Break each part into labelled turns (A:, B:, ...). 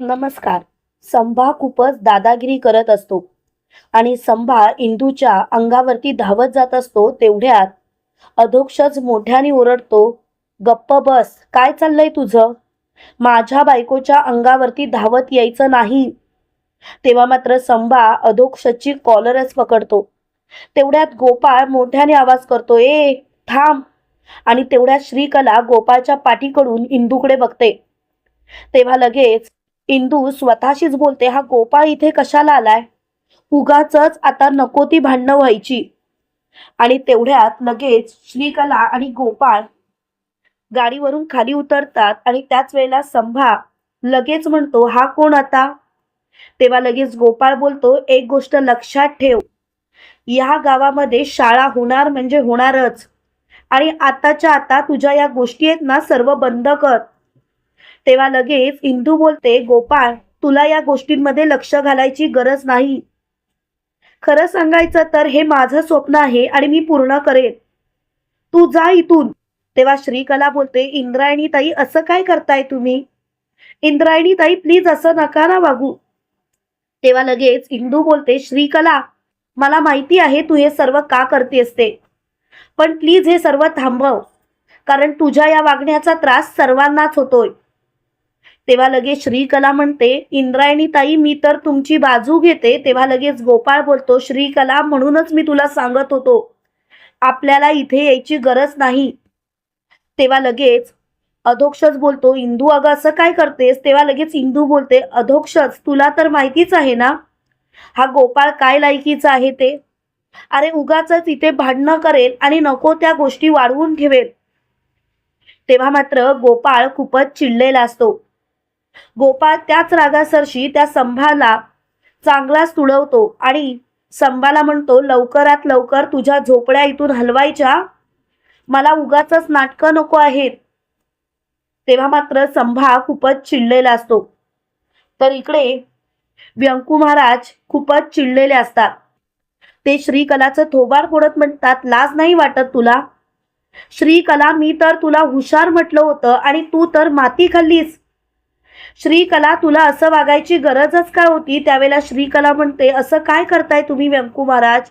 A: नमस्कार. संभा खूपच दादागिरी करत असतो. आणि संभा इंदूच्या अंगावरती धावत जात असतो तेवढ्यात. अधोक्षच मोठ्याने ओरडतो गप्प बस काय चाललंय तुझं? माझ्या बायकोच्या अंगावरती धावत यायचं नाही. तेव्हा मात्र संभा अधोक्षची कॉलरच पकडतो. तेवढ्यात गोपाळ मोठ्याने आवाज करतो ए थांब. आणि तेवढ्या श्रीकला गोपाळच्या पाठीकडून इंदूकडे बघते. तेव्हा लगेच इंदू स्वतःशीच बोलते हा गोपाळ इथे कशाला आलाय? उगाच आता नको ती भांडणं व्हायची. आणि तेवढ्यात लगेच श्रीकला आणि गोपाळ गाडीवरून खाली उतरतात आणि त्याच वेळेला संभा लगेच म्हणतो हा कोण आता? तेव्हा लगेच गोपाळ बोलतो एक गोष्ट लक्षात ठेव. या गावामध्ये शाळा होणार म्हणजे होणारच. आणि आताच्या आता तुझ्या या गोष्टी आहेत ना सर्व बंद कर. तेव्हा लगेच इंदू बोलते गोपाळ तुला या गोष्टींमध्ये लक्ष घालायची गरज नाही. खरं सांगायचं तर हे माझं स्वप्न आहे आणि मी पूर्ण करेन. तू जा इथून. तेव्हा श्रीकला बोलते इंद्रायणी ताई असं काय करताय तुम्ही? इंद्रायणी ताई प्लीज असं नका ना वागू. तेव्हा लगेच इंदू बोलते श्रीकला मला माहिती आहे तू हे सर्व का करतेस ते. पण प्लीज हे सर्व थांबव. कारण तुझ्या या वागण्याचा त्रास सर्वांनाच होतोय. तेव्हा लगेच श्रीकला म्हणते इंद्रायणी ताई मी तर तुमची बाजू घेते. तेव्हा लगेच गोपाळ बोलतो श्रीकला म्हणूनच मी तुला सांगत होतो. आपल्याला इथे यायची गरज नाही. तेव्हा लगेच अधोक्षच बोलतो इंदू अगं असं काय करतेस? तेव्हा लगेच इंदू बोलते अधोक्षच तुला तर माहितीच आहे ना? हा गोपाळ काय लायकीचा आहे ते? अरे उगाच इथे भांडणं करेल आणि नको त्या गोष्टी वाढवून ठेवेल. तेव्हा मात्र गोपाळ खूपच चिडलेला असतो. गोपाळ त्याच रागासरशी त्या संभाला चांगलाच तुडवतो आणि संभाला म्हणतो लवकरात लवकर तुझ्या झोपड्या इथून हलवायच्या. मला उगाच नाटकं नको आहेत. तेव्हा मात्र संभा खूपच चिडलेला असतो. तर इकडे व्यंकू महाराज खूपच चिडलेले असतात. ते श्रीकलाचं थोबार फोडत म्हणतात लाज नाही वाटत तुला. श्रीकला मी तर तुला हुशार म्हटलं होतं आणि तू तर माती खाल्लीस. श्रीकला तुला असं वागायची गरजच काय होती? त्यावेळेला श्रीकला म्हणते असं काय करताय तुम्ही व्यंकू महाराज?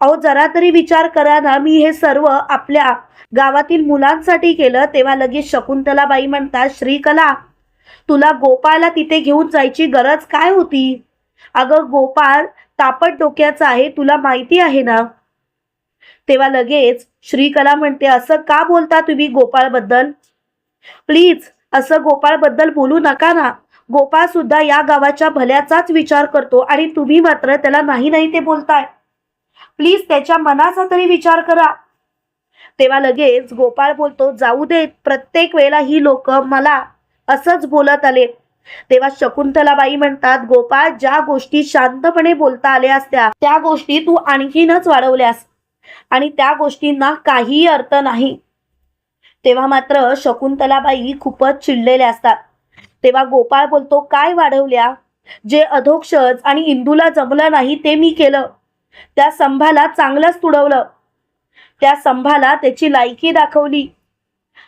A: अहो जरा तरी विचार करा ना. मी हे सर्व आपल्या गावातील मुलांसाठी केलं. तेव्हा लगेच शकुंतलाबाई म्हणतात श्रीकला तुला गोपाळला तिथे घेऊन जायची गरज काय होती? अगं गोपाळ तापट डोक्याचा आहे. तुला माहिती आहे ना? तेव्हा लगेच श्रीकला म्हणते असं का बोलता तुम्ही गोपाळबद्दल प्लीज असं गोपाळबद्दल बोलू नका ना. गोपाळ सुद्धा या गावाच्या भल्याचाच विचार करतो आणि तुम्ही मात्र त्याला नाही नाही ते बोलताय. प्लीज त्याच्या मनाचा तरी विचार करा. तेव्हा लगेच गोपाळ बोलतो जाऊ देत प्रत्येक वेळेला ही लोक मला असंच बोलत आले. तेव्हा शकुंतलाबाई म्हणतात गोपाळ ज्या गोष्टी शांतपणे बोलता आल्या असत्या त्या गोष्टी तू आणखीनच वाढवल्यास. आणि त्या गोष्टींना काहीही अर्थ नाही. तेव्हा मात्र शकुंतलाबाई खूपच चिडलेल्या असतात. तेव्हा गोपाळ बोलतो काय वाढवल्या? जे अधोक्षज आणि इंदूला जमलं नाही ते मी केलं. त्या संभाला चांगलंच तुडवलं. त्या संभाला त्याची लायकी दाखवली.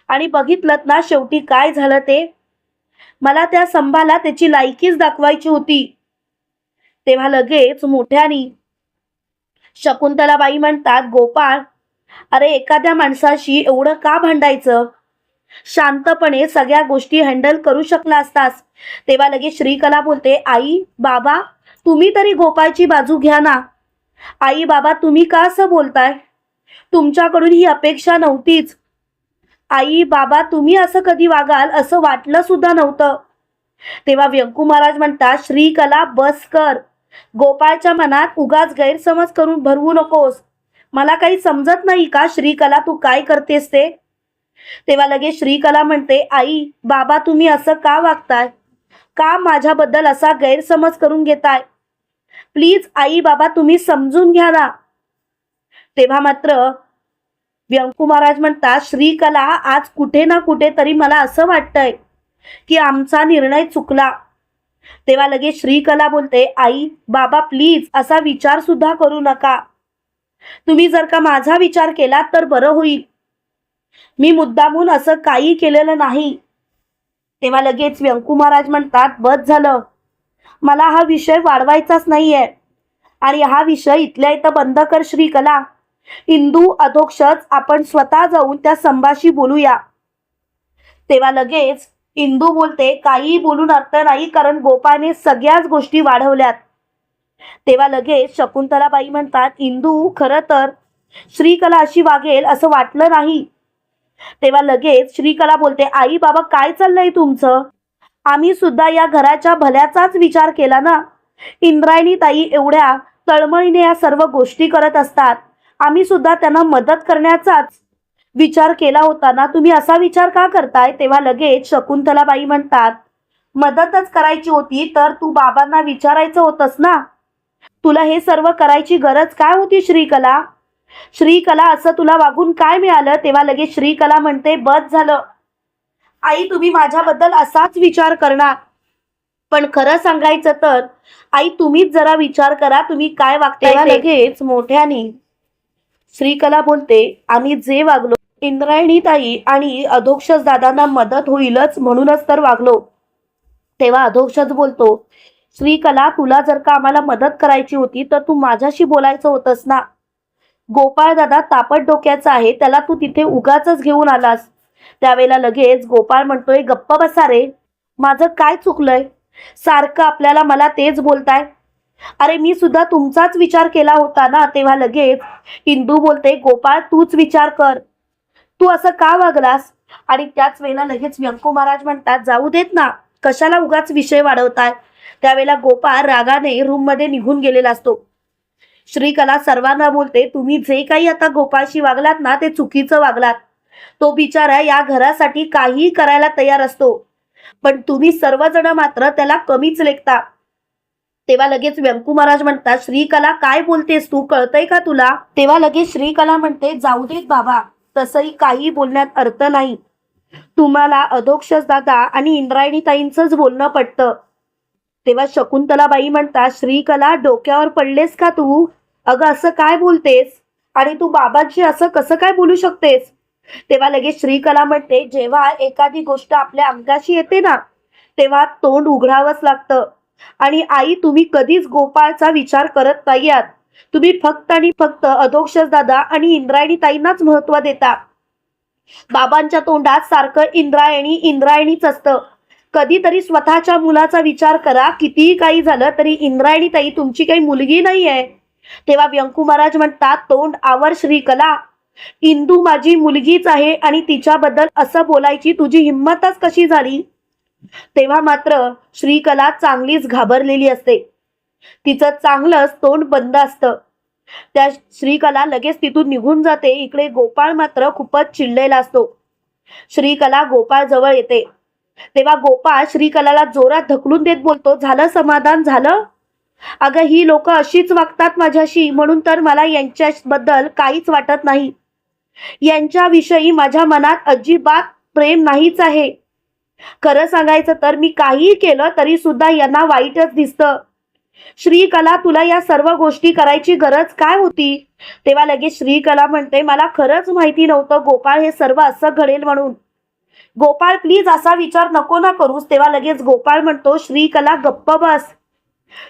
A: आणि बघितलं ना शेवटी काय झालं ते? मला त्या संभाला त्याची लायकीच दाखवायची होती. तेव्हा लगेच मोठ्यानी शकुंतलाबाई म्हणतात गोपाळ अरे एखाद्या माणसाशी एवढं का भांडायचं? शांतपणे सगळ्या गोष्टी हँडल करू शकला असतास. तेव्हा लगेच श्रीकला बोलते आई बाबा तुम्ही तरी गोपाळची बाजू घ्या ना. आई बाबा तुम्ही का असं बोलताय? तुमच्याकडून ही अपेक्षा नव्हतीच. आई बाबा तुम्ही असं कधी वागाल असं वाटलं सुद्धा नव्हतं. तेव्हा व्यंकू महाराज म्हणतात श्रीकला बस कर. गोपाळच्या मनात उगाच गैरसमज करून भरवू नकोस. मला काही समजत नाही का श्रीकला तू काय करतेस ते? तेव्हा लगेच श्रीकला म्हणते आई बाबा तुम्ही असं का वागताय? का माझ्याबद्दल असा गैरसमज करून घेताय? प्लीज आई बाबा तुम्ही समजून घ्या ना. तेव्हा मात्र व्यंकू महाराज म्हणतात श्रीकला आज कुठे ना कुठे तरी मला असं वाटतंय की आमचा निर्णय चुकला. तेव्हा लगेच श्रीकला बोलते आई बाबा प्लीज असा विचार सुद्धा करू नका. तुम्ही जर का माझा विचार केला तर बरं होईल. मी मुद्दामून असं काही केलेलं नाही. तेव्हा लगेच व्यंकू महाराज म्हणतात बस झालं. मला हा विषय वाढवायचाच नाहीये. आणि हा विषय इथल्या इथं बंद कर श्रीकला. इंदू अधोक्षच आपण स्वतः जाऊन त्या संभाशी बोलूया. तेव्हा लगेच इंदू बोलते काही बोलून अर्थ नाही कारण गोपाने सगळ्याच गोष्टी वाढवल्यात. तेव्हा लगेच शकुंतलाबाई म्हणतात इंदू खरं तर श्रीकला अशी वागेल असं वाटलं नाही. तेव्हा लगेच श्रीकला बोलते आई बाबा काय चाललंय तुमचं? आम्ही सुद्धा या घराच्या भल्याचाच विचार केला ना? इंद्रायणी ताई एवढ्या तळमळीने या सर्व गोष्टी करत असतात. आम्ही सुद्धा त्यांना मदत करण्याचाच विचार केला होता ना? तुम्ही असा विचार का करताय? तेव्हा लगेच शकुंतलाबाई म्हणतात मदतच करायची होती तर तू बाबांना विचारायचं होतंस ना? तुला हे सर्व करायची गरज काय होती श्रीकला? श्रीकला असं तुला वागून काय मिळालं? तेव्हा लगेच श्रीकला म्हणते बस झालं. आई तुम्ही माझ्याबद्दल असाच विचार करणार. पण खरं सांगायचं तर आई तुम्हीच जरा विचार करा तुम्ही काय
B: तेव्हा
A: लगेच मोठ्याने श्रीकला बोलते आम्ही जे वागलो इंद्रायणी ताई आणि अधोक्षज दादांना मदत होईलच म्हणूनच तर वागलो. तेव्हा अधोक्षज बोलतो श्रीकला तुला जर का आम्हाला मदत करायची होती तर तू माझ्याशी बोलायचं होतंस ना? गोपाळ दादा तापट डोक्याचा आहे त्याला तू तिथे उगाच घेऊन आलास. त्यावेळेला लगेच गोपाळ म्हणतोय गप्प बसा रे. माझं काय चुकलंय? सारखं आपल्याला मला तेच बोलताय. अरे मी सुद्धा तुमचाच विचार केला होता ना? तेव्हा लगेच इंदू बोलते गोपाळ तूच विचार कर. तू असं का वागलास? आणि त्याच वेळेला लगेच व्यंकू महाराज म्हणतात जाऊ देत ना. कशाला उगाच विषय वाढवताय? त्यावेळेला गोपाळ रागाने रूममध्ये निघून गेलेला असतो. श्रीकला सर्वांना बोलते तुम्ही जे काही आता गोपाळशी वागलात ना ते चुकीचं वागलात. तो बिचारा या घरासाठी काहीही करायला तयार असतो. पण तुम्ही सर्वजण मात्र त्याला कमीच लेखता. तेव्हा लगेच व्यंकू महाराज म्हणतात श्रीकला काय बोलतेस तू? कळतय का तुला? तेव्हा लगेच श्रीकला म्हणते जाऊ देत बाबा तसंही काही बोलण्यात अर्थ नाही. तुम्हाला अधोक्षस दादा आणि इंद्रायणी ताईंचंच बोलणं पटतं. तेव्हा शकुंतलाबाई म्हणतात श्रीकला डोक्यावर पडलेस का तू? अगं असं काय बोलतेस? आणि तू बाबांशी असं कसं काय बोलू शकतेस? तेव्हा लगेच श्रीकला म्हणते जेव्हा एखादी गोष्ट आपल्या अंगाशी येते ना तेव्हा तोंड उघडावंच लागतं. आणि आई तुम्ही कधीच गोपाळचा विचार करत नाही आहात तुम्ही फक्त आणि फक्त अधोक्षस दादा आणि इंद्रायणी ताईंनाच महत्त्व देता. बाबांच्या तोंडात सारखं इंद्रायणी इंद्रायणीच असतं. कधीतरी स्वतःच्या मुलाचा विचार करा. कितीही काही झालं तरी इंद्रायणी ताई तुमची काही मुलगी नाही आहे तेव्हा व्यंकू महाराज म्हणतात तोंड आवर श्रीकला. इंदू माझी मुलगीच आहे आणि तिच्याबद्दल असं बोलायची तुझी हिंमतच कशी झाली? तेव्हा मात्र श्रीकला चांगलीच घाबरलेली असते. तिचं चांगलंच तोंड बंद असतं. त्या श्रीकला लगेच तिथून निघून जाते. इकडे गोपाळ मात्र खूपच चिडलेला असतो. श्रीकला गोपाळ जवळ येते. तेव्हा गोपाळ श्रीकलाला जोरात धकलून देत बोलतो झालं समाधान झालं? अगं ही लोक अशीच वागतात माझ्याशी म्हणून तर मला यांच्याबद्दल काहीच वाटत नाही. यांच्याविषयी माझ्या मनात अजिबात प्रेम नाहीच आहे. खरं सांगायचं तर मी काहीही केलं तरी सुद्धा यांना वाईटच दिसतं. श्रीकला तुला या सर्व गोष्टी करायची गरज काय होती? तेव्हा लगेच श्रीकला म्हणते मला खरंच माहिती नव्हतं गोपाळ हे सर्व असं घडेल म्हणून. गोपाळ प्लीज असा विचार नको ना करूस. तेव्हा लगेच गोपाळ म्हणतो श्रीकला गप्प बस.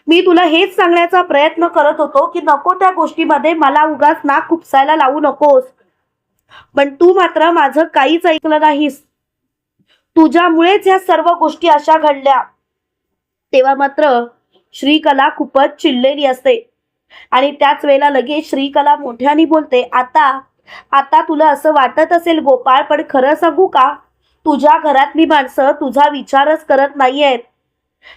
A: मी तुला हेच सांगण्याचा प्रयत्न करत होतो की नको त्या गोष्टीमध्ये मला उगाच नाक खुपसायला लावू नकोस. पण तू मात्र माझं काहीच ऐकलं नाहीस. तुझ्यामुळेच या सर्व गोष्टी अशा घडल्या. तेव्हा मात्र श्रीकला खूपच चिडलेली असते. आणि त्याच वेळेला लगेच श्रीकला मोठ्याने बोलते आता आता तुला असं वाटत असेल गोपाळ पण खरं सांगू का? तुझ्या घरातली माणसं तुझा विचारच करत नाहीयेत.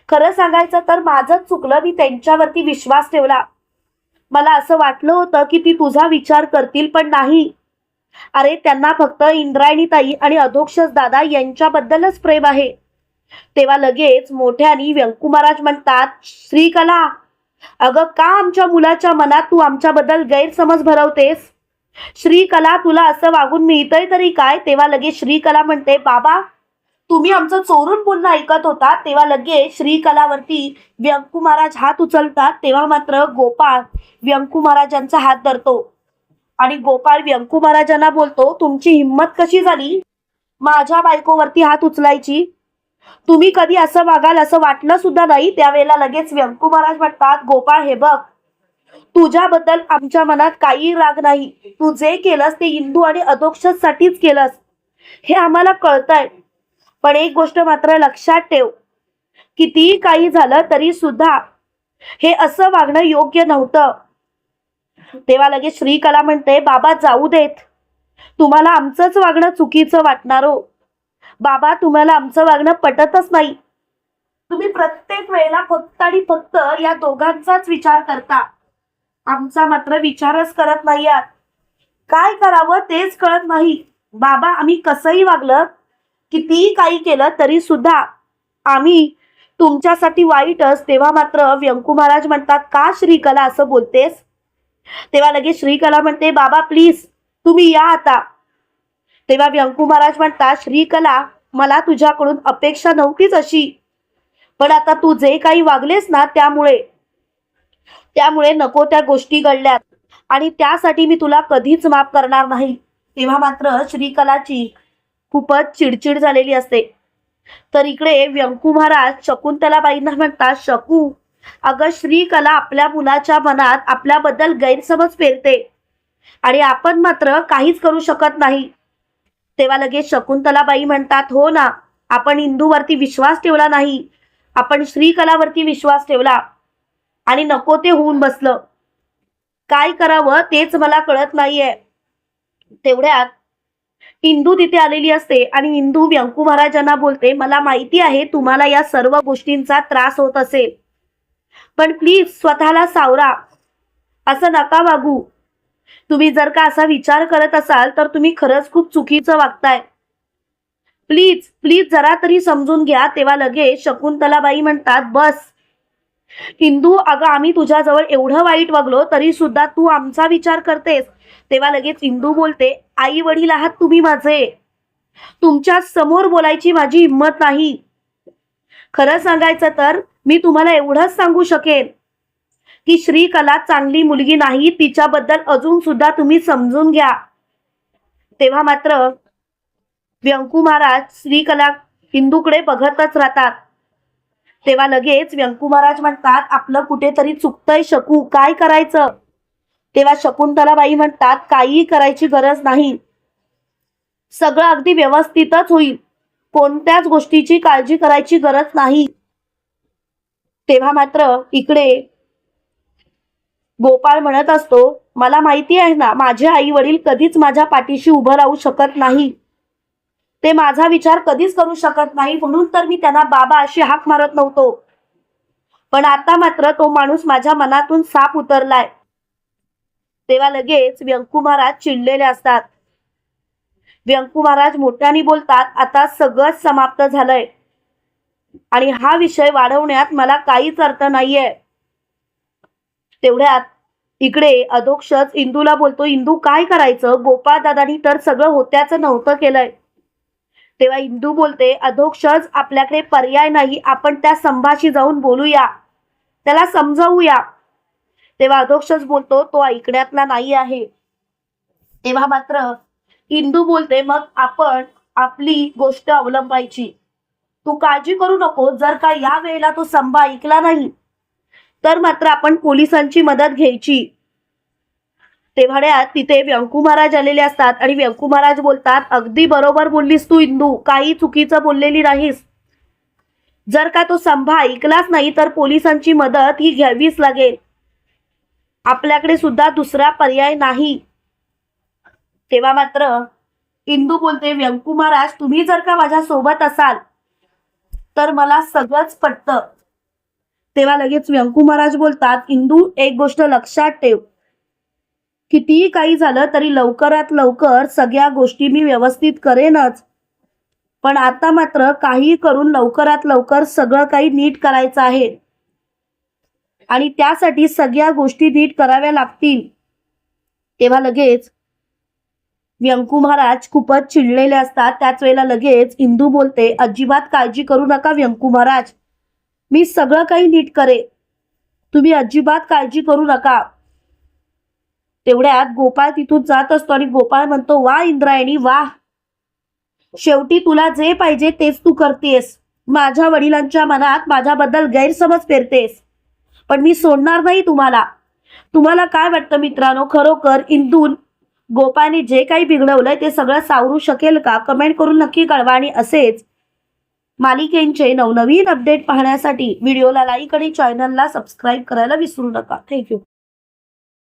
A: खरं सांगायचं तर माझंच चुकलं मी त्यांच्यावरती विश्वास ठेवला. मला असं वाटलं होतं की ती तुझा विचार करतील पण नाही. अरे त्यांना फक्त इंद्रायणीताई आणि अधोक्षस दादा यांच्याबद्दलच प्रेम आहे. तेव्हा लगेच मोठ्यानी व्यंकू महाराज म्हणतात श्रीकला अगं का आमच्या मुलाच्या मनात तू आमच्याबद्दल गैरसमज भरवतेस? श्रीकला तुला असं वागून मिळतंय तरी काय? तेव्हा लगेच श्रीकला म्हणते बाबा तुम्ही आमचं चोरून बोलणं ऐकत होता तेव्हा लगेच श्रीकलावरती व्यंकू महाराज हात उचलतात. तेव्हा मात्र गोपाळ व्यंकू महाराजांचा हात धरतो. आणि गोपाळ व्यंकू महाराजांना बोलतो तुमची हिंमत कशी झाली? माझ्या बायकोवरती हात उचलायची. तुम्ही कधी असं वागाल असं वाटलं सुद्धा नाही. त्यावेळेला लगेच व्यंकू महाराज म्हणतात गोपाळ हे बघ तुझ्याबद्दल आमच्या मनात काही राग नाही. तू जे केलंस ते हिंदू आणि अधोक्षासाठीच केलंस. हे आम्हाला कळतंय. पण एक गोष्ट मात्र लक्षात ठेव. कितीही काही झालं तरी सुद्धा हे असं वागणं योग्य नव्हतं. तेव्हा लगेच श्रीकला म्हणते बाबा जाऊ देत. तुम्हाला आमचंच वागणं चुकीचं वाटणार हो. बाबा तुम्हाला आमचं वागणं पटतच नाही. तुम्ही प्रत्येक वेळेला फक्त आणि फक्त या दोघांचाच विचार करता. आमचा मात्र विचारच करत नाही आहात. काय करावं तेच कळत नाही. बाबा आम्ही कसंही वागलं कितीही काही केलं तरी सुद्धा आम्ही तुमच्यासाठी वाईटच. तेव्हा मात्र व्यंकू महाराज म्हणतात का श्रीकला असं बोलतेस? तेव्हा लगेच श्रीकला म्हणते बाबा प्लीज तुम्ही या आता. तेव्हा व्यंकू महाराज म्हणतात श्रीकला मला तुझ्याकडून अपेक्षा नव्हतीच अशी. पण आता तू जे काही वागलेस ना त्यामुळे त्यामुळे नको त्या गोष्टी घडल्यात आणि त्यासाठी मी तुला कधीच माफ करणार नाही. तेव्हा मात्र श्रीकलाची खूपच चिडचिड झालेली असते. तर इकडे व्यंकू महाराज शकुंतलाबाईंना म्हणतात शकू अगं श्रीकला आपल्या मुलाच्या मनात आपल्याबद्दल गैरसमज पेरते. आणि आपण मात्र काहीच करू शकत नाही. तेव्हा लगेच शकुंतलाबाई म्हणतात हो ना आपण इंदूवरती विश्वास ठेवला नाही. आपण श्रीकलावरती विश्वास ठेवला. आणि नको ते होऊन बसलं. काय करावं तेच मला कळत नाहीये. तेवढ्यात इंदू तिथे आलेली असते आणि इंदू व्यंकू महाराजांना बोलते मला माहिती आहे तुम्हाला या सर्व गोष्टींचा त्रास होत असेल. पण प्लीज स्वतःला सावरा. असं नका वागू. तुम्ही जर का असा विचार करत असाल तर तुम्ही खरंच खूप चुकीचं वागताय. प्लीज प्लीज जरा तरी समजून घ्या तेव्हा लगेच शकुंतलाबाई म्हणतात बस हिंदू अगं आम्ही तुझ्याजवळ एवढं वाईट वागलो तरी सुद्धा तू आमचा विचार करतेस. तेव्हा लगेच इंदू बोलते आई वडील आहात तुम्ही माझे. तुमच्यासमोर बोलायची माझी हिंमत नाही. खरं सांगायचं तर मी तुम्हाला एवढंच सांगू शकेन की श्रीकला चांगली मुलगी नाही तिच्याबद्दल अजून सुद्धा तुम्ही समजून घ्या. तेव्हा मात्र व्यंकू महाराज श्रीकला हिंदूकडे बघतच राहतात. तेव्हा लगेच व्यंकू महाराज म्हणतात आपलं कुठेतरी चुकतंय शकू. काय करायचं? तेव्हा शकुंतलाबाई म्हणतात काहीही करायची गरज नाही. सगळं अगदी व्यवस्थितच होईल. कोणत्याच गोष्टीची काळजी करायची गरज नाही. तेव्हा मात्र इकडे गोपाळ म्हणत असतो मला माहिती आहे ना माझे आई वडील कधीच माझ्या पाठीशी उभं राहू शकत नाही. ते माझा विचार कधीच करू शकत नाही म्हणून तर मी त्यांना बाबा अशी हाक मारत नव्हतो. पण आता मात्र तो माणूस माझ्या मनातून साप उतरलाय. तेव्हा लगेच व्यंकू महाराज चिडलेले असतात. व्यंकू महाराज मोठ्याने बोलतात आता सगळंच समाप्त झालंय. आणि हा विषय वाढवण्यात मला काहीच अर्थ नाहीये. तेवढ्यात इकडे अधोक्षच इंदूला बोलतो इंदू काय करायचं? गोपाळ दादानी तर सगळं होत्याचं नव्हतं केलंय. तेव्हा इंदू बोलते अधोक्षज आपल्याकडे पर्याय नाही आपण त्या संभाशी जाऊन बोलूया. त्याला समजावूया. तेव्हा अधोक्षज बोलतो तो ऐकण्यातला नाही आहे. तेव्हा मात्र इंदू बोलते मग आपण आपली गोष्ट अवलंबायची. तू काळजी करू नको जर का या वेळेला तो संभा ऐकला नाही तर मात्र आपण पोलिसांची मदत घ्यायची. तेव्हाड्यात तिथे व्यंकू महाराज आलेले असतात. आणि व्यंकू महाराज बोलतात अगदी बरोबर बोललीस तू इंदू. काही चुकीचं बोललेली नाहीस. जर का तो संभा ऐकलाच नाही तर पोलिसांची मदत ही घ्यावीच लागेल. आपल्याकडे सुद्धा दुसरा पर्याय नाही. तेव्हा मात्र इंदू बोलते व्यंकू महाराज तुम्ही जर का माझ्या सोबत असाल तर मला सगळंच पटतं. तेव्हा लगेच व्यंकू महाराज बोलतात इंदू एक गोष्ट लक्षात ठेव. कितीही काही झालं तरी लवकरात लवकर सगळ्या गोष्टी मी व्यवस्थित करेनच. पण आता मात्र काही करून लवकरात लवकर सगळं काही नीट करायचं आहे. आणि त्यासाठी सगळ्या गोष्टी नीट कराव्या लागतील. तेव्हा लगेच व्यंकू महाराज खूपच चिडलेले असतात. त्याच वेळेला लगेच इंदू बोलते अजिबात काळजी करू नका व्यंकू महाराज. मी सगळं काही नीट करे तुम्ही अजिबात काळजी करू नका. तेवढ्यात गोपाळ तिथून जात असतो आणि गोपाळ म्हणतो वा इंद्रायणी वा. शेवटी तुला जे पाहिजे तेच तू करतेस. माझ्या वडिलांच्या मनात माझ्याबद्दल गैरसमज पेरतेस. पण मी सोडणार नाही तुम्हाला. तुम्हाला काय वाटतं मित्रांनो? खरोखर इंदून गोपाने जे काही बिघडवलंय ते सगळं सावरू शकेल का? कमेंट करून नक्की कळवा आणि असेच मालिकेंचे नवनवीन अपडेट पाहण्यासाठी व्हिडिओला लाईक आणि चॅनलला सबस्क्राईब करायला विसरू नका. थँक्यू.